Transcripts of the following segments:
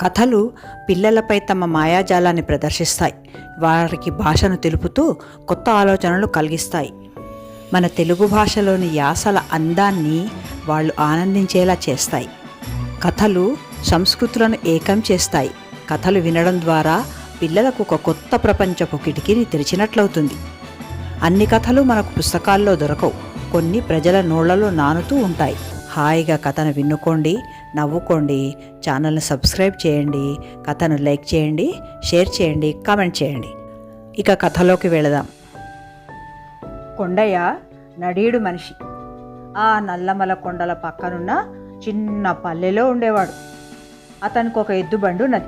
కథలు పిల్లలపై తమ మాయాజాలాన్ని ప్రదర్శిస్తాయి. వారికి భాషను తెలుపుతూ కొత్త ఆలోచనలు కలిగిస్తాయి. మన తెలుగు భాషలోని యాసల అందాన్ని వాళ్ళు ఆనందించేలా చేస్తాయి. కథలు సంస్కృతులను ఏకం చేస్తాయి. కథలు వినడం ద్వారా పిల్లలకు ఒక కొత్త ప్రపంచపు కిటికీని తెరిచినట్లవుతుంది. అన్ని కథలు మనకు పుస్తకాల్లో దొరకవు. కొన్ని ప్రజల నోళ్ళలో నానుతూ ఉంటాయి. హాయిగా కథను విన్నుకోండి. నవ్వుకోండి ఛానల్ని సబ్స్క్రైబ్ చేయండి కథను లైక్ చేయండి షేర్ చేయండి కామెంట్ చేయండి. ఇక కథలోకి వెళదాం. కొండయ్య నడీడు మనిషి. ఆ నల్లమల కొండల పక్కనున్న చిన్న పల్లెలో ఉండేవాడు. అతనికి ఒక ఎద్దు బండి ఉన్నది.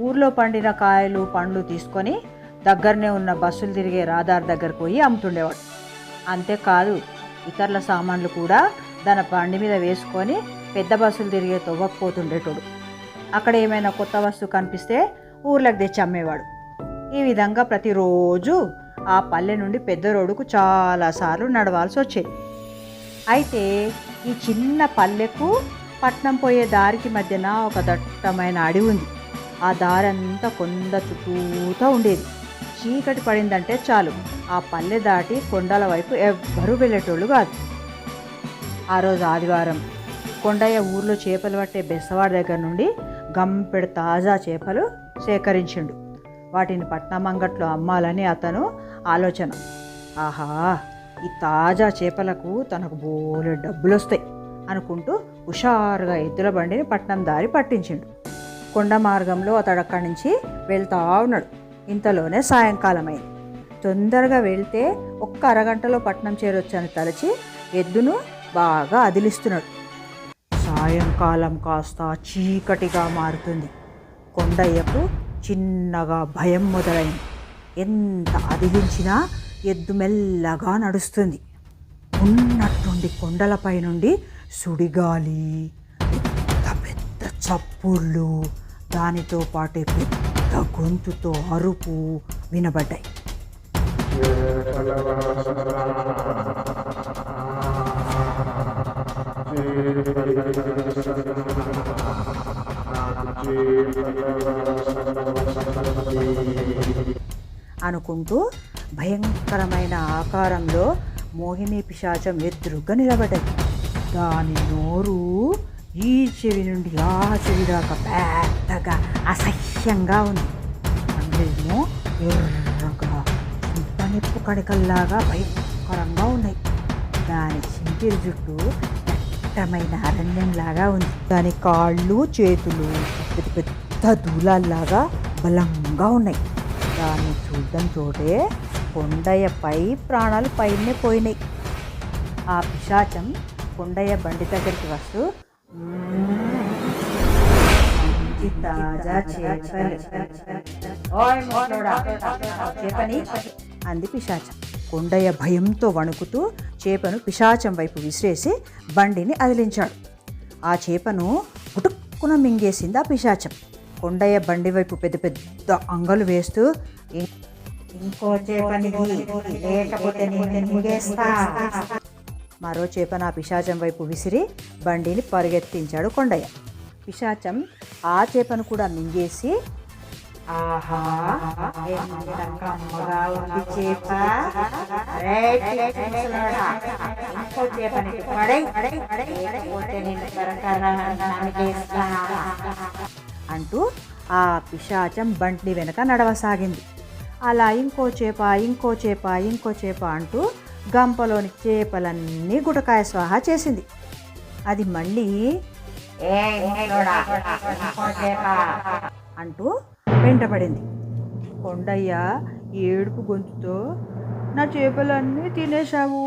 ఊర్లో పండిన కాయలు పండ్లు తీసుకొని దగ్గరనే ఉన్న బస్సులు తిరిగే రాదార్ దగ్గరకు పోయి అమ్ముతుండేవాడు. అంతేకాదు ఇతరుల సామాన్లు కూడా తన బండి మీద వేసుకొని పెద్ద బస్సులు తిరిగే తవ్వకపోతుండేటోడు అక్కడ ఏమైనా కొత్త వస్తువు కనిపిస్తే ఊర్లకు తెచ్చి అమ్మేవాడు. ఈ విధంగా ప్రతిరోజు ఆ పల్లె నుండి పెద్ద రోడ్డుకు చాలాసార్లు నడవాల్సి వచ్చేది. అయితే ఈ చిన్న పల్లెకు పట్నం పోయే దారికి మధ్యన ఒక దట్టమైన అడవి ఉంది. ఆ దారి అంతా కొండ చుట్టూతో ఉండేది. చీకటి పడిందంటే చాలు. ఆ పల్లె దాటి కొండల వైపు ఎవ్వరూ వెళ్ళేటోళ్ళు కాదు. ఆ రోజు ఆదివారం కొండయ్య ఊర్లో చేపలు పట్టే బెస్తవాడి దగ్గర నుండి గంపెడు తాజా చేపలు సేకరించిండు. వాటిని పట్నం అంగట్లో అమ్మాలని అతను ఆలోచన. ఆహా ఈ తాజా చేపలకు తనకు బోలే డబ్బులు వస్తాయి అనుకుంటూ హుషారుగా ఎద్దుల బండిని పట్నం దారి పట్టించిండు. కొండ మార్గంలో అతడు అక్కడి నుంచి వెళ్తా ఉన్నాడు. ఇంతలోనే సాయంకాలమైంది. తొందరగా వెళ్తే ఒక్క అరగంటలో పట్నం చేరొచ్చని తలచి ఎద్దును బాగా అదిలిస్తున్నాడు. సాయంకాలం కాస్త చీకటిగా మారుతుంది. కొండయ్యకు చిన్నగా భయం మొదలైంది. ఎంత అదిలించినా ఎద్దు మెల్లగా నడుస్తుంది. ఉన్నట్టుండి కొండలపై నుండి సుడిగాలి పెద్ద పెద్ద చప్పుళ్ళు దానితో పాటే పెద్ద గొంతుతో అరుపు వినబడ్డాయి. అనుకుంటూ భయంకరమైన ఆకారంలో మోహిని పిశాచం ఎదురుగా నిలబడ్డది దాని నోరు ఈ చెవి నుండి ఆ చెవి దాకా పెద్దగా అసహ్యంగా ఉంది. అందులో ఎర్రగా నిప్పు కడకల్లాగా భయంకరంగా ఉన్నాయి. దాని చింపిరి జుట్టు దట్టమైన అరణ్యంలాగా ఉంది. దాని కాళ్ళు చేతులు పెద్ద పెద్ద దూలాల్లాగా బలంగా ఉన్నాయి. దాన్ని చూడడం చోటే కొండయ్య పై ప్రాణాలు పైనే పోయినాయి. ఆ పిశాచం కొండయ్య బండి దగ్గరికి వస్తూ తాజా అంది పిశాచం. కొండయ్య భయంతో వణుకుతూ చేపను పిశాచం వైపు విసిరేసి బండిని అదిలించాడు. ఆ చేపను గుటుక్కున మింగేసింది ఆ పిశాచం. కొండయ్య బండి వైపు పెద్ద పెద్ద అంగలు వేస్తూ ఇంకో లేకపోతే మింగేస్తా." మరో చేపను ఆ పిశాచం వైపు విసిరి బండిని పరిగెత్తించాడు కొండయ్య. పిశాచం ఆ చేపను కూడా మింగేసి ఆహా ఎంత కమ్మగా ఉంది చేప. ఇంకో చేపని. అంటూ ఆ పిశాచం బండి వెనక నడవసాగింది. అలా ఇంకో చేప ఇంకో చేప ఇంకో చేప అంటూ గంపలోని చేపలన్నీ గుటకాయ స్వాహా చేసింది. అది మళ్ళీ అంటూ వెంటపడింది కొండయ్య ఏడుపు గొంతుతో నా చేపలన్నీ తినేశావు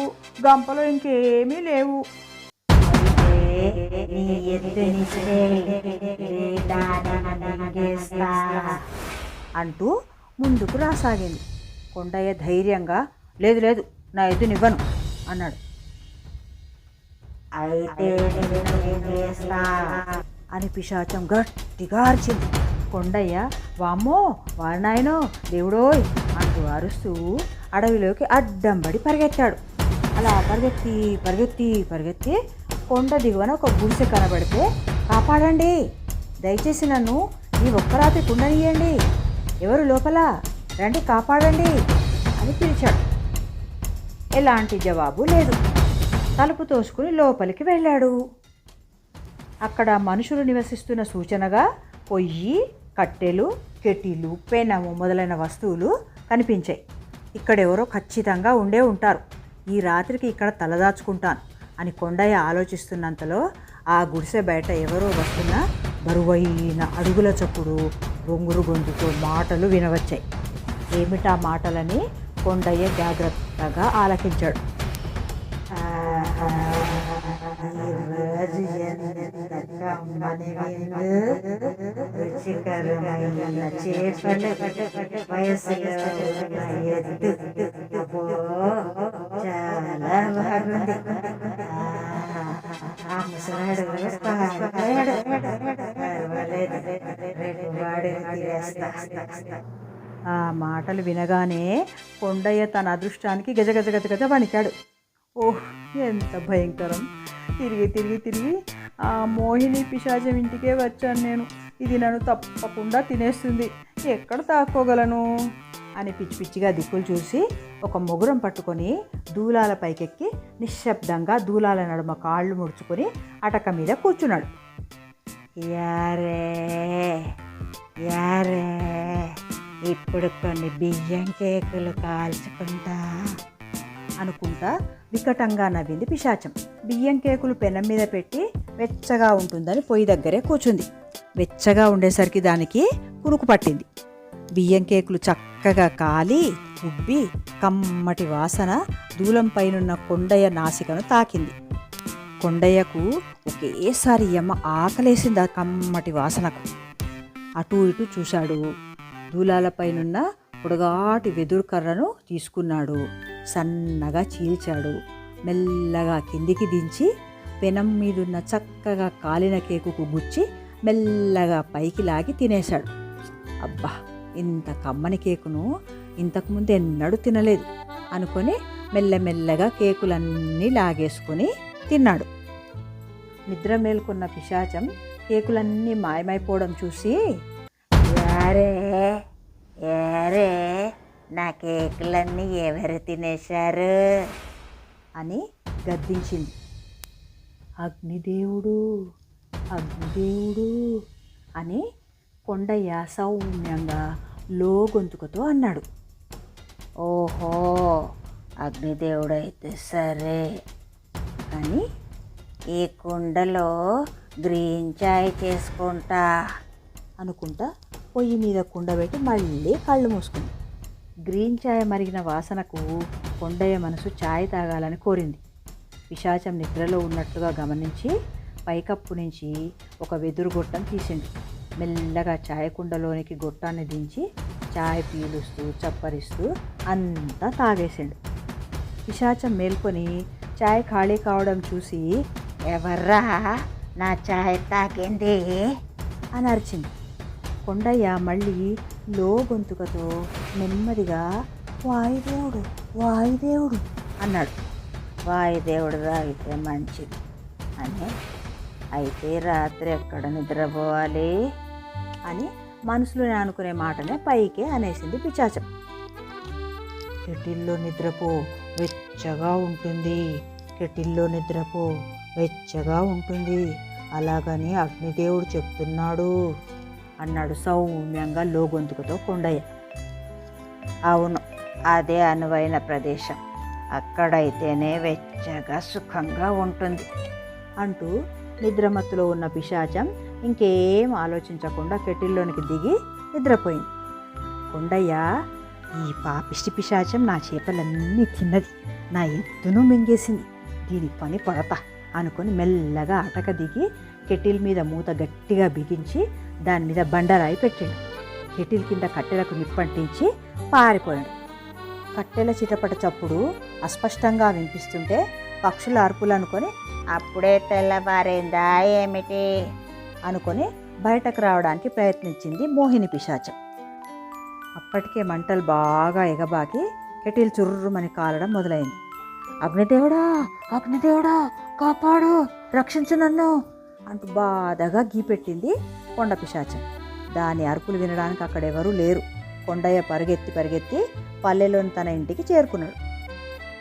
గంపలో ఇంకేమీ లేవు. అంటూ ముందుకు రాసాగింది. కొండయ్య ధైర్యంగా లేదు లేదు నా ఎద్దునివ్వను అన్నాడు. అయితే అని పిశాచం గట్టిగా అరిచింది. కొండయ్య. వామ్మో వారినాయనో దేవుడోయ్ అంటూ అరుస్తూ అడవిలోకి అడ్డం పడి పరిగెత్తాడు. అలా పరిగెత్తి పరిగెత్తి పరిగెత్తి కొండ దిగువన ఒక గుడిసె కనబడితే కాపాడండి. దయచేసి నన్ను ఈ ఒక్క రాత్రి ఎవరు లోపల? రండి కాపాడండి. అని పిలిచాడు. ఎలాంటి జవాబు లేదు. తలుపు తోసుకుని లోపలికి వెళ్ళాడు. అక్కడ మనుషులు నివసిస్తున్న సూచనగా పొయ్యి కట్టెలు కెటీలు పెనము మొదలైన వస్తువులు కనిపించాయి. ఇక్కడెవరో ఖచ్చితంగా ఉండే ఉంటారు. ఈ రాత్రికి ఇక్కడ తలదాచుకుంటాను అని కొండయ్య ఆలోచిస్తున్నంతలో ఆ గుడిసె బయట ఎవరో వస్తున్న బరువైన అడుగుల చప్పుడు రొంగురు గొంతుతో మాటలు వినవచ్చాయి. ఏమిటా మాటలని కొండయ్య జాగ్రత్తగా ఆలకించాడు. ఈరోజు ఎంత రుచికరమైన చేపలు వయసులో ఉన్న ఎద్దు అబ్బో, చాలా బాగుంది ఆ ముసలాడు పర్వాలేదు, రేపు వాడిని తినేస్తా. ఆ మాటలు వినగానే కొండయ్య తన అదృష్టానికి గజగజ గజగజ వణికాడు ఓహ్ ఎంత భయంకరం తిరిగి తిరిగి తిరిగి ఆ మోహిని పిశాచం ఇంటికే వచ్చాను నేను ఇది నన్ను తప్పకుండా తినేస్తుంది. ఎక్కడ తాక్కోగలను? అని పిచ్చి పిచ్చిగా దిక్కులు చూసి ఒక మొగురం పట్టుకొని దూలాల పైకెక్కి నిశ్శబ్దంగా దూలాల నడుమ కాళ్ళు ముడుచుకొని అటక మీద కూర్చున్నాడు. యారే యారే ఇప్పుడు కొన్ని బియ్యం కేకులు కాల్చుకుంటా అనుకుంటా వికటంగా నవ్వింది పిశాచం. బియ్యం కేకులు పెనం మీద పెట్టి వెచ్చగా ఉంటుందని పొయ్యి దగ్గరే కూర్చుంది. వెచ్చగా ఉండేసరికి దానికి కునుకు పట్టింది. బియ్యం కేకులు చక్కగా కాలి ఉబ్బి కమ్మటి వాసన దూలం పైనున్న కొండయ్య నాసికను తాకింది. కొండయ్యకు ఒకేసారి యమ ఆకలేసింది ఆ కమ్మటి వాసనకు. అటు ఇటు చూశాడు. దూలాలపైనున్న పొడగాటి వెదురు కర్రను తీసుకున్నాడు. సన్నగా చీల్చాడు. మెల్లగా కిందికి దించి పెనం మీదున్న చక్కగా కాలిన కేకుకు గుచ్చి మెల్లగా పైకి లాగి తినేశాడు. అబ్బా ఇంత కమ్మని కేకును ఇంతకుముందు ఎన్నడూ తినలేదు అనుకొని మెల్లమెల్లగా కేకులన్నీ లాగేసుకొని తిన్నాడు. నిద్ర మేల్కొన్న పిశాచం కేకులన్నీ మాయమైపోవడం చూసి యారే యారే నా కేకులన్నీ ఎవరు తినేశారు? అని గద్దించింది. అగ్నిదేవుడు అగ్నిదేవుడు అని కొండయ్య సౌమ్యంగా లో గొంతుకతో అన్నాడు. ఓహో అగ్నిదేవుడైతే సరే అని ఈ కుండలో గ్రీన్ చాయ్ చేసుకుంటా అనుకుంటా పొయ్యి మీద కుండ పెట్టి మళ్ళీ కళ్ళు మూసుకుంది. గ్రీన్ చాయ్ మరిగిన వాసనకు కొండయ్య మనసు చాయ్ తాగాలని కోరింది. పిశాచం నిద్రలో ఉన్నట్లుగా గమనించి పైకప్పు నుంచి ఒక వెదురు గొట్టం తీసిండు. మెల్లగా చాయ్ కుండలోనికి గొట్టాన్ని దించి చాయ్ పీలుస్తూ చప్పరిస్తూ అంతా తాగేసిండు. పిశాచం మేల్కొని చాయ్ ఖాళీ కావడం చూసి ఎవర్రా నా చాయ్ తాకింది అని అరిచింది. కొండయ్య మళ్ళీ లో గొంతుకతో నెమ్మదిగా వాయుదేవుడు వాయుదేవుడు అన్నాడు. వాయుదేవుడు తాగితే మంచిది అని అయితే రాత్రి ఎక్కడ నిద్రపోవాలి అని మనసులో అనుకునే మాటనే పైకే అనేసింది పిచాచం కెటిల్లో నిద్రపో వెచ్చగా ఉంటుంది. కెటిల్లో నిద్రపో వెచ్చగా ఉంటుంది. అలాగని అగ్నిదేవుడు చెప్తున్నాడు. అన్నాడు సౌమ్యంగా లోగొంతుకుతో కొండయ్య. అవును అదే అనువైన ప్రదేశం. అక్కడైతేనే వెచ్చగా సుఖంగా ఉంటుంది అంటూ నిద్రమత్తులో ఉన్న పిశాచం ఇంకేం ఆలోచించకుండా కెటిల్లోనికి దిగి నిద్రపోయింది. కొండయ్య ఈ పాపిష్టి పిశాచం నా చేపలన్నీ తిన్నది. నా ఎత్తును మింగేసింది. దీని పని పడతా అనుకొని మెల్లగా అటక దిగి కెటిల్ మీద మూత గట్టిగా బిగించి దాని మీద బండరాయి పెట్టాడు. కెటిల్ కింద కట్టెలకు నిప్పంటించి పారిపోయాడు. కట్టెల చిటపట చప్పుడు అస్పష్టంగా వినిపిస్తుంటే పక్షుల అరుపులు అనుకొని అప్పుడే తెల్లవారేందా ఏమిటి? అనుకొని బయటకు రావడానికి ప్రయత్నించింది మోహిని పిశాచం. అప్పటికే మంటలు బాగా ఎగబాకి కెటిల్ చుర్రుమని కాలడం మొదలైంది. అగ్నిదేవుడా అగ్నిదేవుడా కాపాడు రక్షించు నన్ను! అంటూ బాధగా గీపెట్టింది కొండ పిశాచం. దాని అరుపులు వినడానికి అక్కడెవరూ లేరు. కొండయ్య పరిగెత్తి పరిగెత్తి పల్లెలోని తన ఇంటికి చేరుకున్నాడు.